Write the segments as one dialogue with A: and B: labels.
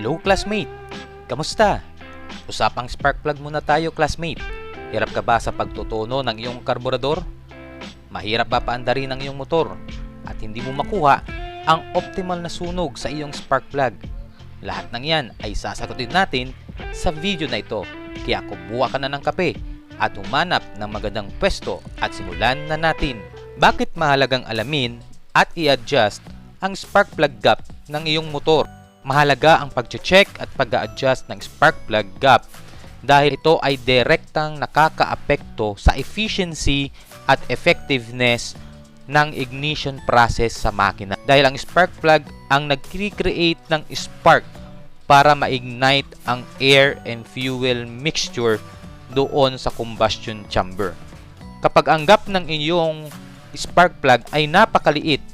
A: Hello classmate! Kamusta? Usapang spark plug muna tayo classmate. Hirap ka ba sa pagtutuno ng iyong karburador? Mahirap ba paandarin ang iyong motor? At hindi mo makuha ang optimal na sunog sa iyong spark plug? Lahat ng yan ay sasagutin natin sa video na ito. Kaya kumuha ka na ng kape at humanap ng magandang pwesto at simulan na natin. Bakit mahalagang alamin at i-adjust ang spark plug gap ng iyong motor? Mahalaga ang pag-check at pag-adjust ng spark plug gap dahil ito ay direktang nakakaapekto sa efficiency at effectiveness ng ignition process sa makina. Dahil ang spark plug ang nag-create ng spark para ma-ignite ang air and fuel mixture doon sa combustion chamber. Kapag ang gap ng inyong spark plug ay napakaliit,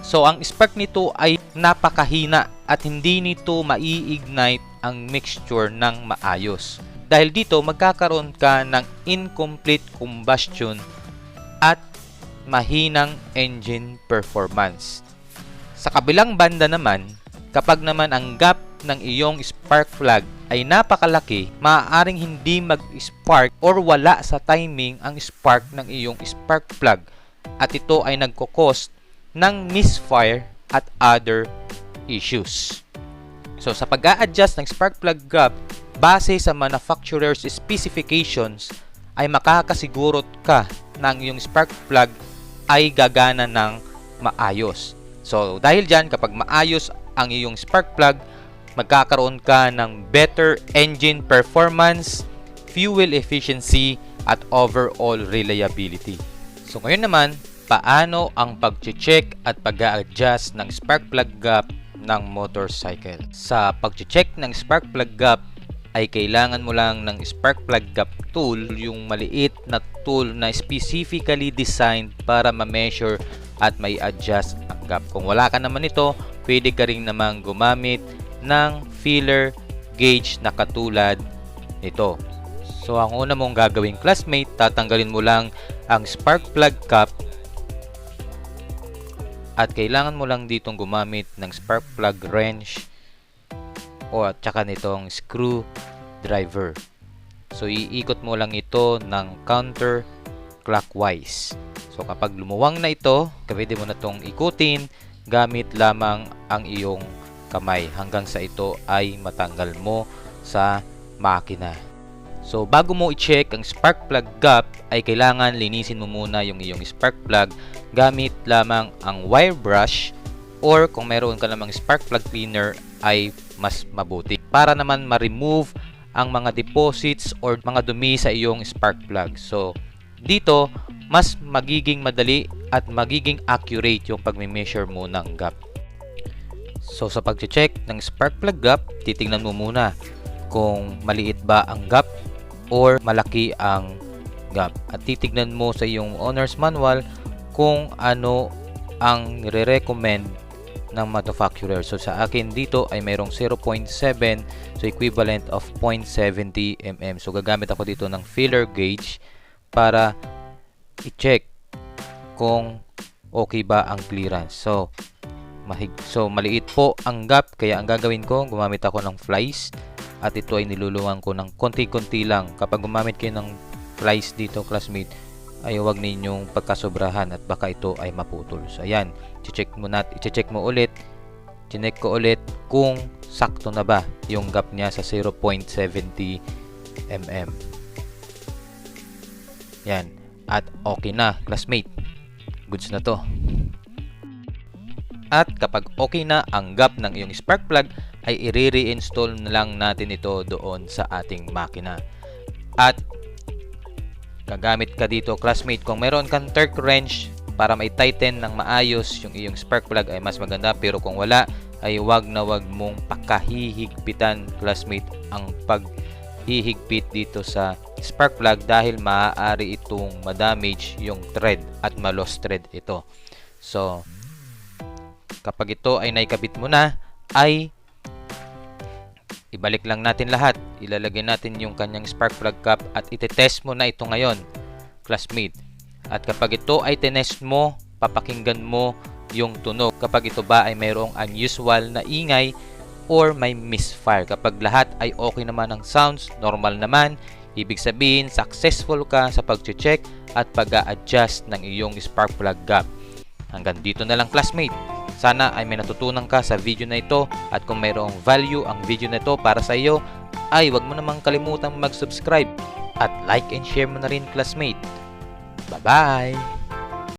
A: so ang spark nito ay napakahina at hindi nito mai-ignite ang mixture ng maayos. Dahil dito magkakaroon ka ng incomplete combustion at mahinang engine performance. Sa kabilang banda naman, kapag naman ang gap ng iyong spark plug ay napakalaki, maaaring hindi mag-spark or wala sa timing ang spark ng iyong spark plug at ito ay nagkukos ng misfire at other issues. So sa pag-a-adjust ng spark plug gap base sa manufacturer's specifications ay makakasiguro ka ng yung spark plug ay gagana ng maayos. So dahil dyan kapag maayos ang iyong spark plug, magkakaroon ka ng better engine performance, fuel efficiency, at overall reliability. So ngayon naman, paano ang pag-check at pag-adjust ng spark plug gap ng motorcycle? Sa pag-check ng spark plug gap, ay kailangan mo lang ng spark plug gap tool, yung maliit na tool na specifically designed para ma-measure at may adjust ang gap. Kung wala ka naman ito, pwede ka rin namang gumamit ng filler gauge na katulad nito. So, ang una mong gagawing classmate, tatanggalin mo lang ang spark plug cap at kailangan mo lang ditong gumamit ng spark plug wrench o at saka nitong screw driver. So, iikot mo lang ito ng counter clockwise. So, kapag lumuwang na ito, pwede mo na itong ikutin gamit lamang ang iyong kamay hanggang sa ito ay matanggal mo sa makina. So, bago mo i-check ang spark plug gap, ay kailangan linisin mo muna yung iyong spark plug gamit lamang ang wire brush or kung meron ka namang spark plug cleaner ay mas mabuti para naman ma-remove ang mga deposits or mga dumi sa iyong spark plug. So, dito, mas magiging madali at magiging accurate yung pagme-measure mo ng gap. So, sa pag-check ng spark plug gap, titingnan mo muna kung maliit ba ang gap or malaki ang gap. At titignan mo sa iyong owner's manual kung ano ang nire-recommend ng manufacturer. So sa akin dito ay mayroong 0.7 so equivalent of 0.70 mm. So gagamit ako dito ng filler gauge para i-check kung okay ba ang clearance. So mahig so maliit po ang gap kaya ang gagawin ko gumamit ako ng flies at ito ay niluluwang ko ng konti-konti lang. Kapag gumamit kayo ng flies dito classmate ay huwag ninyong pagkasobrahan at baka ito ay maputol. So ayan, i-check mo nat, i-check mo ulit. Chinek ko ulit kung sakto na ba yung gap niya sa 0.70 mm. Yan. At okay na, classmate. Goods na to. At kapag okay na ang gap ng iyong spark plug, ay i-reinstall na lang natin ito doon sa ating makina. At gagamit ka dito classmate kung meron kang torque wrench para may tighten ng maayos yung iyong spark plug ay mas maganda pero kung wala ay wag na wag mong pakahihigpitan classmate ang paghihigpit dito sa spark plug dahil maaari itong madamage yung thread at ma-lost thread ito. So, kapag ito ay naikabit mo na ay ibalik lang natin lahat. Ilalagay natin yung kanyang spark plug cap at itetest mo na ito ngayon, classmate. At kapag ito ay tinest mo, papakinggan mo yung tunog. Kapag ito ba ay mayroong unusual na ingay, or may misfire. Kapag lahat ay okay naman ang sounds, normal naman, ibig sabihin successful ka sa pag-check at pag-a-adjust ng iyong spark plug gap. Hanggang dito na lang classmate. Sana ay may natutunan ka sa video na ito at kung mayroong value ang video na ito para sa iyo, ay wag mo namang kalimutang mag-subscribe at like and share mo na rin classmate. Bye-bye!